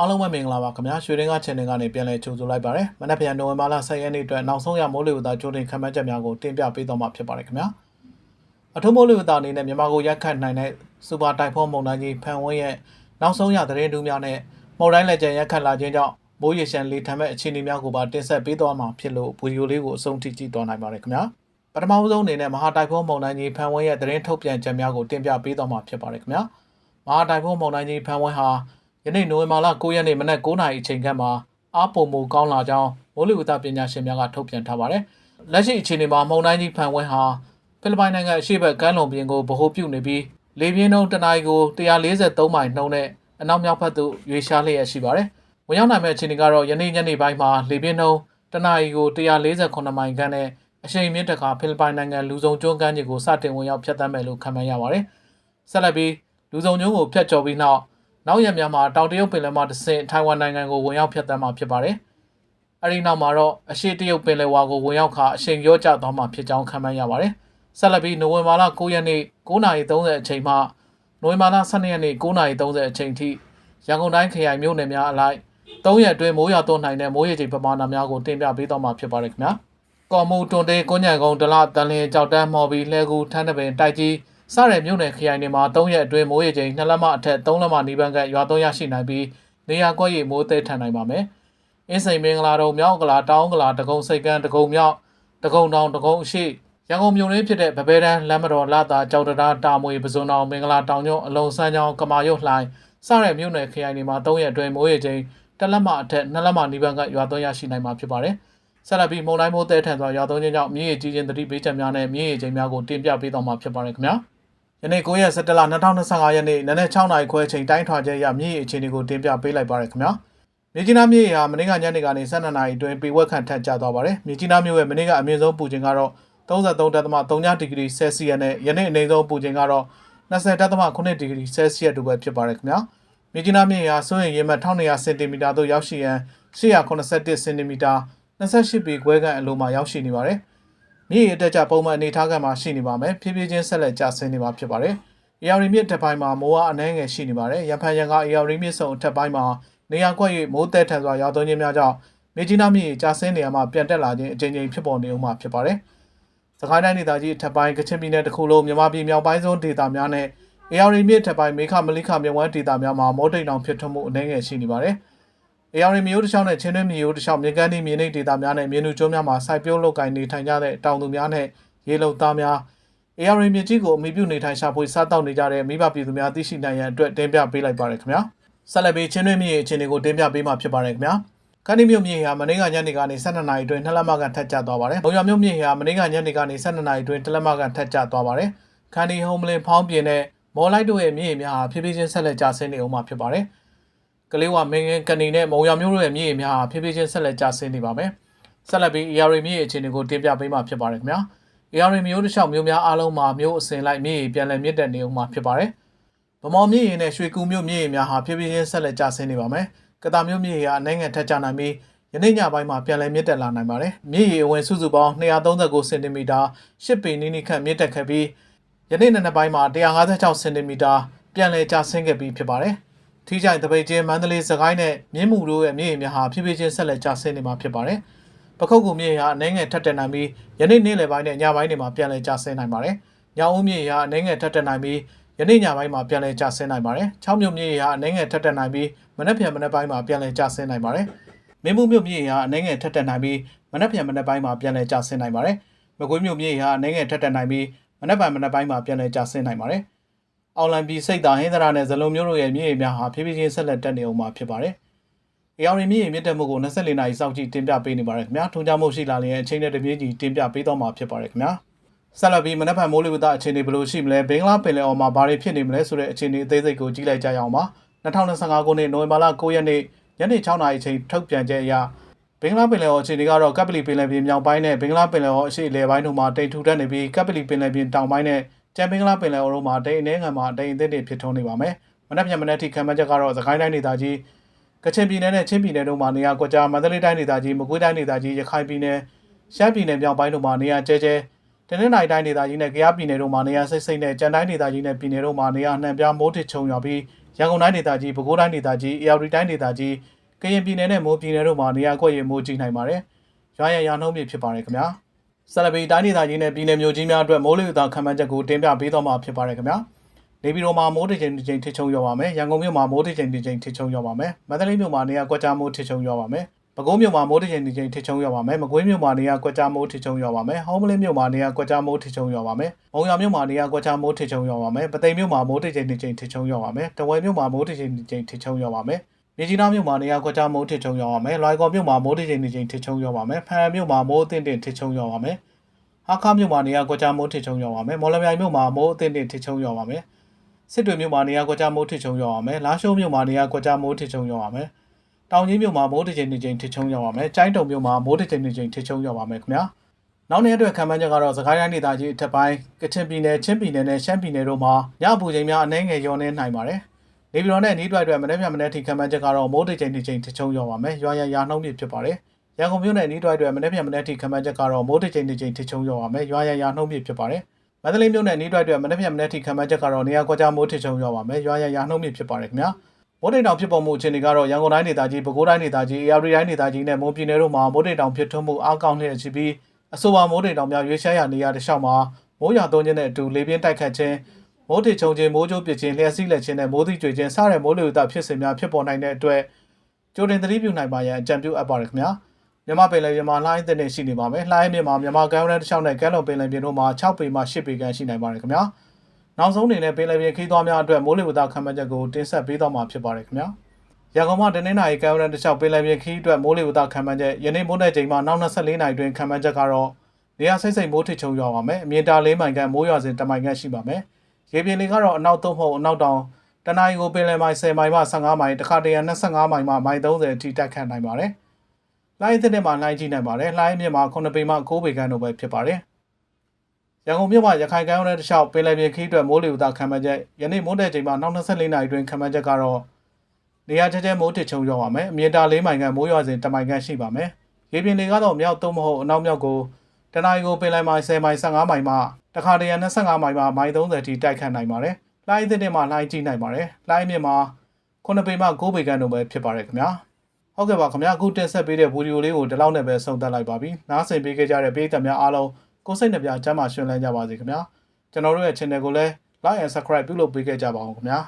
အားလုံးပဲမင်္ဂလာပါခင်ဗျာရွှေရင်းက channel ကနေပြန်လည်ကြိုဆိုလိုက်ပါရစေ။မနက်ဖြန်နိုဝင်ဘာလ10ရက်နေ့အတွက်နောက်ဆုံးရမိုးလေဝသကြိုတင်ခန့်မှန်းချက်များကိုတင်ပြပေးသွားမှာဖြစ်ပါတယ်ခင်ဗျာ။အထူးမိုးလေဝသအနေနဲ့မြန်မာကိုရိုက်ခတ်နိုင်တဲ့စူပါတိုင်ဖွန်းမုန်တိုင်းကြီးဖန်ဝင်းရဲ့နောက်ဆုံးရသတင်းတူးများနဲ့မုန်တိုင်းလက်ကျန်ရိုက်ခတ်လာခြင်းကြောင့်မိုးရေရှမ်းလေထမ်းမဲ့အခြေအနေများကိုပါတင်ဆက်ပေးသွားမှာဖြစ်လို့ဗီဒီယိုလေးကိုအဆုံးထိကြည့်သွားနိုင်ပါတယ်ခင်ဗျာ။ပထမဆုံးအနေနဲ့မဟာတိုင်ဖွန်းမုန်တိုင်းကြီးဖန်ဝင်းရဲ့သတင်းထုတ်ပြန်ချက်များကိုတင်ပြပေးသွားမှာဖြစ်ပါတယ်ခင်ဗျာ။မဟာတိုင်ဖွန်းမုန်တိုင်းကြီးဖန်ဝင်းဟာ ယနေ့နိုဝင်ဘာလ9ရက်နေ့မနက်9:00နာရီအချိန်ခန့်မှာအားပုံမူကောင်းလာကြောင်းမိုးလေဝသပညာရှင်များကထုတ်ပြန်ထားပါတယ်။လက်ရှိအခြေအနေမှာမုန်တိုင်းကြီးဖန်ဝင်းဟာဖိလစ်ပိုင်နိုင်ငံအရှေ့ဘက်ကမ်းလွန်ပြင်ကိုဗဟိုပြုနေပြီးလေပြင်းနှုန်းတစ်နာရီကို143မိုင်နှုန်းနဲ့အနောက်မြောက်ဘက်သို့ရွေ့ရှားလျက်ရှိပါတယ်။ဝင်ရောက်နိုင်မယ့်အခြေအနေကတော့ယနေ့ညနေပိုင်းမှာလေပြင်းနှုန်းတစ်နာရီကို148မိုင်ခန့်နဲ့အရှိန်မြင့်တခါဖိလစ်ပိုင်နိုင်ငံလူစုံကျွန်းကမ်းခြေကိုစတင်ဝင်ရောက်ဖြတ်သန်းမယ်လို့ခန့်မှန်းရပါတယ်။ဆက်လက်ပြီးလူစုံကျွန်းကိုဖျက်ကျော်ပြီးနောက် နောက်ရက်များမှာတောင်တရုတ်ပင်လယ်မှတဆင့်ထိုင်ဝမ်နိုင်ငံကိုဝင်ရောက်ဖြတ်သန်းမှာဖြစ်ပါတယ်။အဲဒီနောက်မှာတော့အရှေ့တရုတ်ပင်လယ်ဝါကိုဝင်ရောက်ခါအရှိန်ရောကျသွားမှာဖြစ်ကြောင်းခန့်မှန်းရပါတယ်။ဆက်လက်ပြီးနိုဝင်ဘာလ9ရက်နေ့9:30အချိန်မှနိုဝင်ဘာလ12ရက်နေ့9:30အချိန်ထိရန်ကုန်တိုင်းခရိုင်မြို့နယ်များအလိုက်၃ရက်အတွင်းမိုးရွာသွန်းနိုင်တဲ့မိုးရေချိန်ပမာဏများကိုတင်ပြပေးသွားမှာဖြစ်ပါတယ်ခင်ဗျာ။ကော်မူတွန်တေးကွန်ညံကုန်းဒလတန်လင်းကြောက်တန်းမော်ဘီလှဲကူထန်းတပင်တိုက်ကြီး စတဲ့မြို့နယ်ခရိုင်တွေမှာ၃ရက်အတွင်းမိုးရေချိန်2လက်မအထက်3လက်မနီးပန်းကရွာသွန်းရရှိနိုင်ပြီးနေရာကွက်ရီမိုးသေးထန်နိုင်ပါမယ်။အင်းစိန်မင်္ဂလာတုံမြောက်ကလာတောင်းကလာတကုံစိတ်ကန်းတကုံမြောက်တကုံတောင်တကုံအရှိရန်ကုန်မြို့ရင်းဖြစ်တဲ့ဗဘဲတန်းလမ်းမတော်လာတာကြောက်တရားတာမွေပစွန်အောင်မင်္ဂလာတောင်ညွန့်အလုံဆန်းချောင်းကမာရုတ်လှိုင်းစတဲ့မြို့နယ်ခရိုင်တွေမှာ၃ရက်အတွင်းမိုးရေချိန်တစ်လက်မအထက်နှစ်လက်မနီးပန်းကရွာသွန်းရရှိနိုင်မှာဖြစ်ပါတယ်။ဆက်လက်ပြီးမုန်တိုင်းမိုးတဲထန်စွာရွာသွန်းခြင်းကြောင့်မြင်းရည်ကြီးခြင်းတတိပေးချက်များနဲ့မြင်းရည်ချိန်များကိုတင်ပြပေးသွားမှာဖြစ်ပါတယ်ခင်ဗျာ။ ယနေ့9ရက်17လ2025ရက်နေ့နနက်6နာရီခွဲချိန်တိုင်းထွာချက်ရမြင်းရည်အခြေအနေကိုတင်ပြပေးလိုက်ပါရခင်ဗျာ။မြေကြီးနားမြေဟာမနေ့ကညနေကနေ12နာရီအတွင်းပေဝက်ခန့်ထက်ကျသွားပါတယ်။မြေကြီးနားမြို့ရဲ့မနေ့ကအမြင့်ဆုံးပူချိန်ကတော့33.3ဒီဂရီဆယ်စီယပ်နဲ့ယနေ့အနေဆုံးပူချိန်ကတော့20.8ဒီဂရီဆယ်စီယပ်တို့ပဲဖြစ်ပါတယ်ခင်ဗျာ။မြေကြီးနားမြေဟာစွန့်ရင်ရေမှတ်1200စင်တီမီတာသို့ရောက်ရှိရန်881စင်တီမီတာ28ပေခွဲခန့်အလိုမှာရောက်ရှိနေပါတယ်။ မြေရေအတက်ကြပုံမှန်အနေထားကမှာရှိနေပါမယ်။ဖြည်းဖြည်းချင်းဆက်လက်ကျဆင်းနေမှာဖြစ်ပါတယ်။ AR မြစ်တစ်ပိုင်းမှာမိုးအားအနှဲငယ်ရှိနေပါတယ်။ရန်ဖန်ရန်က AR မြစ်ဆုံအထက်ပိုင်းမှာနေရာကွက်၍မိုးတဲထန်စွာရောက်သွင်းခြင်းများကြောင့်မြေကြီးနားမြေကျဆင်းနေရာမှာပြန်တက်လာခြင်းအကြိမ်ကြိမ်ဖြစ်ပေါ်နေဦးမှာဖြစ်ပါတယ်။စကိုင်းတိုင်းဒေသကြီးအထက်ပိုင်းကချင်ပြည်နယ်တစ်ခုလုံးမြန်မာပြည်မြောက်ပိုင်းဆုံးဒေသများနဲ့ AR မြစ်ထက်ပိုင်းမေခမလိခမြဝန်းဒေသများမှာမိုးတိမ်တောင်ဖြစ်ထွန်းမှုအနှဲငယ်ရှိနေပါတယ်။ AR မျိုးတစ်ချောင်းနဲ့ချင်းတွင်းမျိုးတစ်ချောင်းမြေကမ်းဒီမြေနိဒေသများနဲ့မြေနုကျွန်းများမှာစိုက်ပျိုးလုပ်ကိုင်နေထိုင်ကြတဲ့တောင်သူများနဲ့ရေလုံသားများ AR မြေကြီးကိုအမိပြုနေထိုင်ရှာဖွေစားတောက်နေကြတဲ့မိဘပြည်သူများသိရှိနိုင်ရန်အတွက်တင်ပြပေးလိုက်ပါရခင်ဗျာ။ဆက်လက်ပြီးချင်းတွင်းမြေအခြေအနေကိုတင်ပြပေးမှာဖြစ်ပါတယ်ခင်ဗျာ။ခန်းဒီမြို့မြေဟာမနေ့ကညနေကနေ12နာရီအတွင်းနှစ်လက်မကန်ထက်ကျသွားပါတယ်။ဘုံရမြို့မြေဟာမနေ့ကညနေကနေ12နာရီအတွင်းတစ်လက်မကန်ထက်ကျသွားပါတယ်။ခန်းဒီဟုံးမလင်ဖောင်းပြင်းနဲ့မော်လိုက်တို့ရဲ့မြေများဟာဖြည်းဖြည်းချင်းဆက်လက်ကျဆင်းနေအောင်မှာဖြစ်ပါတယ်။ ကလေးဝမင်းငင်းကနေနဲ့မုံရမျိုးတို့ရဲ့မြေများဟာဖြည်းဖြည်းချင်းဆက်လက်ကျဆင်းနေပါမယ်။ဆက်လက်ပြီး AR မြေအခြေအနေကိုတင်ပြပေးမှာဖြစ်ပါတယ်ခင်ဗျာ။ AR မျိုးတစ်လျှောက်မျိုးများအားလုံးမှာမျိုးအစဉ်လိုက်မြေပြန်လည်မြင့်တက်နေအောင်မှာဖြစ်ပါတယ်။ဗမော်မြေရင်နဲ့ရွှေကူမျိုးမြေများဟာဖြည်းဖြည်းချင်းဆက်လက်ကျဆင်းနေပါမယ်။ကတာမျိုးမြေဟာအနေငယ်ထက်ကျနိုင်ပြီးယနေ့ညပိုင်းမှာပြန်လည်မြင့်တက်လာနိုင်ပါတယ်။မြေရီအဝင်စုစုပေါင်း239စင်တီမီတာ10ပေနီးနီးခန့်မြင့်တက်ခဲ့ပြီးယနေ့နေ့ပိုင်းမှာ156စင်တီမီတာပြန်လည်ကျဆင်းခဲ့ပြီးဖြစ်ပါတယ်။ ထီးချိုင်တပိတ်ချင်းမန္တလေးစကိုင်းနဲ့မြင်းမူတို့ရဲ့မြေရီများဟာဖြည်းဖြည်းချင်းဆက်လက်ကျဆင်းနေမှာဖြစ်ပါတယ်။ပခုတ်ကူမြေဟာအနေငယ်ထက်တက်နိုင်ပြီးယနေ့နေ့လယ်ပိုင်းနဲ့ညပိုင်းတွေမှာပြန်လည်ကျဆင်းနိုင်ပါတယ်။ညောင်ဦးမြေဟာအနေငယ်ထက်တက်နိုင်ပြီးယနေ့ညပိုင်းမှာပြန်လည်ကျဆင်းနိုင်ပါတယ်။6မြို့မြေဟာအနေငယ်ထက်တက်နိုင်ပြီးမနက်ဖြန်မနက်ပိုင်းမှာပြန်လည်ကျဆင်းနိုင်ပါတယ်။မင်းမှုမြို့မြေဟာအနေငယ်ထက်တက်နိုင်ပြီးမနက်ဖြန်မနက်ပိုင်းမှာပြန်လည်ကျဆင်းနိုင်ပါတယ်။မကွေးမြို့မြေဟာအနေငယ်ထက်တက်နိုင်ပြီးမနက်ပိုင်းမနက်ပိုင်းမှာပြန်လည်ကျဆင်းနိုင်ပါတယ်။ အောင်လံပြည်စိတ်သာဟင်းသရာနဲ့ဇလုံးမျိုးတို့ရဲ့မြေများဟာဖြည်းဖြည်းချင်းဆက်လက်တက်နေအောင်မှာဖြစ်ပါတယ်။ရောင်ရင်မြေမြင့်တက်မှုကို24နာရီစောင့်ကြည့်တင်ပြပေးနေပါတယ်ခင်ဗျာ။ထုံကြမှုရှိလာလျင်အချိန်နဲ့တပြေးညီတင်ပြပေးတော့မှာဖြစ်ပါတယ်ခင်ဗျာ။ဆက်လက်ပြီးမနက်ဖြန်မိုးလေဝသအခြေအနေဘယ်လိုရှိမလဲဘင်္ဂလားပင်လယ်အော်မှာဘာတွေဖြစ်နေမလဲဆိုတဲ့အခြေအနေအသေးစိတ်ကိုကြည့်လိုက်ကြရအောင်ပါ2025ခုနှစ်နိုဝင်ဘာလ9ရက်နေ့ညနေ6နာရီချိန်ထုတ်ပြန်ချက်အရဘင်္ဂလားပင်လယ်အော်အခြေအနေကတော့ကပ်ပလီပင်လယ်ပြင်မြောက်ပိုင်းနဲ့ဘင်္ဂလားပင်လယ်အော်အရှေ့အလယ်ပိုင်းတို့မှာတိမ်ထူထပ်နေပြီးကပ်ပလီပင်လယ်ပြင်တောင်ပိုင်းနဲ့ ကျန်ဘင်္ဂလားပင်လယ်အော်တို့မှာတိမ်အနေငံမှာတိမ်အသစ်တွေဖြစ်ထွန်းနေပါမယ်မနက်ဖြန်မနက်ထိခံမှန်းချက်ကတော့သခိုင်းတိုင်းဒေသကြီးကချင်ပြည်နယ်နဲ့ချင်းပြည်နယ်တို့မှာနေရာကွက်ကြားမန္တလေးတိုင်းဒေသကြီးမကွေးတိုင်းဒေသကြီးရခိုင်ပြည်နယ်ရှမ်းပြည်နယ်မြောက်ပိုင်းတို့မှာနေရာကျဲကျဲတနင်္လာရီတိုင်းဒေသကြီးနဲ့ကယားပြည်နယ်တို့မှာနေရာစိတ်စိတ်နဲ့ကြံတိုင်းဒေသကြီးနဲ့ပြည်နယ်တို့မှာနေရာနှံပြားမိုးထစ်ချုံရွာပြီးရရန်ကုန်တိုင်းဒေသကြီးပဲခူးတိုင်းဒေသကြီးအေရဝတီတိုင်းဒေသကြီးကရင်ပြည်နယ်နဲ့မိုးပြည်နယ်တို့မှာနေရာကွက်ရမိုးကြီးနိုင်ပါတယ်။ရွာရရာနှုန်းမြင့်ဖြစ်ပါတယ်ခင်ဗျာ။ ဆလပီတိုင်းဒေသကြီးနဲ့ပြည်နယ်မျိုးကြီးများအတွက်မိုးလေဝသခံမှန်းချက်ကိုတင်ပြပေးတော့မှာဖြစ်ပါတယ်ခင်ဗျာ။နေပြည်တော်မှာမိုးတစ်ချိန်တစ်ချိန်ထစ်ချုံရွာပါမယ်။ရန်ကုန်မြို့မှာမိုးတစ်ချိန်တစ်ချိန်ထစ်ချုံရွာပါမယ်။မန္တလေးမြို့မှာနေရာကွက်ကြားမိုးထစ်ချုံရွာပါမယ်။ပဲခူးမြို့မှာမိုးတစ်ချိန်တစ်ချိန်ထစ်ချုံရွာပါမယ်။မကွေးမြို့မှာနေရာကွက်ကြားမိုးထစ်ချုံရွာပါမယ်။ဟောင်းမလင်းမြို့မှာနေရာကွက်ကြားမိုးထစ်ချုံရွာပါမယ်။မုံရမြို့မှာနေရာကွက်ကြားမိုးထစ်ချုံရွာပါမယ်။ပသိမ်မြို့မှာမိုးတစ်ချိန်တစ်ချိန်ထစ်ချုံရွာပါမယ်။တဝယ်မြို့မှာမိုးတစ်ချိန်တစ်ချိန်ထစ်ချုံရွာပါမယ်။ မြေကြီးနားမြို့မှာနေရာကွက်ကြားမိုးထစ်ချုံရွာပါမယ်။လွိုင်ကော်မြို့မှာမိုးတစ်ချိန်တစ်ချိန်ထစ်ချုံရွာပါမယ်။ဖန်မြို့မှာမိုးအသင့်တင်ထစ်ချုံရွာပါမယ်။ဟာခါမြို့မှာနေရာကွက်ကြားမိုးထစ်ချုံရွာပါမယ်။မော်လမြိုင်မြို့မှာမိုးအသင့်တင်ထစ်ချုံရွာပါမယ်။စစ်တွေမြို့မှာနေရာကွက်ကြားမိုးထစ်ချုံရွာပါမယ်။လာရှိုးမြို့မှာနေရာကွက်ကြားမိုးထစ်ချုံရွာပါမယ်။တောင်ကြီးမြို့မှာမိုးတစ်ချိန်တစ်ချိန်ထစ်ချုံရွာပါမယ်။ကျိုင်းတုံမြို့မှာမိုးတစ်ချိန်တစ်ချိန်ထစ်ချုံရွာပါမယ်ခင်ဗျာ။နောက်နေ့အတွက်ခံမှန်းချက်ကတော့စကိုင်းတိုင်းဒေသကြီးအထက်ပိုင်းကချင်ပြည်နယ်ချင်းပြည်နယ်နဲ့ရှမ်းပြည်နယ်တို့မှာညအပူချိန်များအနည်းငယ်လျော့နေနိုင်ပါတယ်။ နေပြည်တော်နဲ့နီးတွိုက်အတွက်မနေ့ပြန်မနေ့ထိခံမှန်းချက်ကတော့မိုးတစ်ချိန်တစ်ချိန်ထစ်ချုံရွာပါမယ်။ရွာရရာနှုန်းမြင့်ဖြစ်ပါတယ်။ရန်ကုန်မြို့နယ်နီးတွိုက်အတွက်မနေ့ပြန်မနေ့ထိခံမှန်းချက်ကတော့မိုးတစ်ချိန်တစ်ချိန်ထစ်ချုံရွာပါမယ်။ရွာရရာနှုန်းမြင့်ဖြစ်ပါတယ်။မန္တလေးမြို့နယ်နီးတွိုက်အတွက်မနေ့ပြန်မနေ့ထိခံမှန်းချက်ကတော့နေရာကွက်ကြားမိုးထစ်ချုံရွာပါမယ်။ရွာရရာနှုန်းမြင့်ဖြစ်ပါတယ်ခင်ဗျာ။မိုးတိမ်တောင်ဖြစ်ပေါ်မှုအခြေအနေကတော့ရန်ကုန်တိုင်းဒေသကြီးပဲခူးတိုင်းဒေသကြီးအေရဝတီတိုင်းဒေသကြီးနဲ့မွန်ပြည်နယ်တို့မှာမိုးတိမ်တောင်ဖြစ်ထွန်းမှုအားကောင်းတဲ့ရှိပြီးအဆိုပါမိုးတိမ်တောင်များရွေးချယ်ရာနေရာတစ်လျှောက်မှာမိုးရွာသွန်းခြင်းနဲ့အတူလေပြင်းတိုက်ခတ်ခြင်း မိုးတိမ်ချုံခြင်းမိုးကြိုးပစ်ခြင်းလျှက်စီးလက်ခြင်းနဲ့မိုးသီးကြွေခြင်းစတဲ့မိုးလေဝသဖြစ်စဉ်များဖြစ်ပေါ်နိုင်တဲ့အတွက်ကြိုတင်သတိပြုနိုင်ပါရန်အကြံပြုအပ်ပါတယ်ခင်ဗျာမြန်မာပင်လယ်ပြင်မှာလှိုင်းတဲ့နေရှိနေပါမယ်လှိုင်းမြင့်မှာမြန်မာကမ်းရိုးတန်းတစ်လျှောက်နဲ့ကမ်းလွန်ပင်လယ်ပြင်တို့မှာ6ပေမှ10ပေခန့်ရှိနိုင်ပါတယ်ခင်ဗျာနောက်ဆုံးအနေနဲ့ပင်လယ်ပြင်ခီးသွားများအတွက်မိုးလေဝသခံမှန်းချက်ကိုတင်ဆက်ပေးသွားမှာဖြစ်ပါတယ်ခင်ဗျာရန်ကုန်မှာတနင်္လာရီကံရန်တစ်လျှောက်ပင်လယ်ပြင်ခီးအတွက်မိုးလေဝသခံမှန်းချက်ယနေ့မိုးတဲ့ချိန်မှာနောက်24နာရီတွင်ခံမှန်းချက်ကတော့နေရာစိတ်စိတ်မိုးထစ်ချုံရွာပါမယ်အမြင့်တာ၄မိုင်ခန့်မိုးရွာစဉ်တမိုင်ခန့်ရှိပါမယ် ရေပြင်လေကတော့အနောက်သုံးဖို့အနောက်တောင်တနအီကိုပင်လယ်မိုင်10မိုင်မှ15မိုင်တခါတရံ25မိုင်မှမိုင်30အထိတိုက်ခတ်နိုင်ပါတယ်လိုင်းသစ်တဲ့မှာလိုင်းကြီးနိုင်ပါတယ်လိုင်းမြင့်မှာ9ပေမှ9ပေခန့်တို့ပဲဖြစ်ပါတယ်ရန်ကုန်မြို့မှာရခိုင်ကမ်းရိုးတန်းတစ်လျှောက်ပင်လယ်ပြင်ခီးအတွက်မိုးလေဝသခံမှန်းချက်ယနေ့မိုးတဲ့ချိန်မှာနောက်24နာရီတွင်ခံမှန်းချက်ကတော့နေရာချဲချဲမိုးတစ်ချုံရောက်ပါမယ်အမြင့်တာ၄မိုင်ခန့်မိုးရွာစဉ်တမိုင်ခန့်ရှိပါမယ်ရေပြင်လေကတော့မြောက်သုံးမဟုတ်အနောက်မြောက်ကိုတနအီကိုပင်လယ်မိုင်10မိုင်15မိုင်မှ တခါတရံ25မိုင်မှမိုင်30ထိတိုက်ခတ်နိုင်ပါတယ်လှိုင်းသစ်တဲ့မှာလှိုင်းကြီးနိုင်ပါတယ်လှိုင်းမြင့်မှာ9ပေမှ9ပေခန့်တို့ပဲဖြစ်ပါတယ်ခင်ဗျာဟုတ်ကဲ့ပါခင်ဗျာအခုတင်ဆက်ပေးတဲ့ဗီဒီယိုလေးကိုဒီလောက်နဲ့ပဲဆုံးသက်လိုက်ပါပြီနားဆင်ပေးခဲ့ကြတဲ့ပရိသတ်များအားလုံးကိုယ်စိတ်နှပြချမ်းသာရှင်လန်းကြပါစေခင်ဗျာကျွန်တော်တို့ရဲ့ channel ကိုလည်း like and subscribe ပြုလုပ်ပေးခဲ့ကြပါအောင်ခင်ဗျာ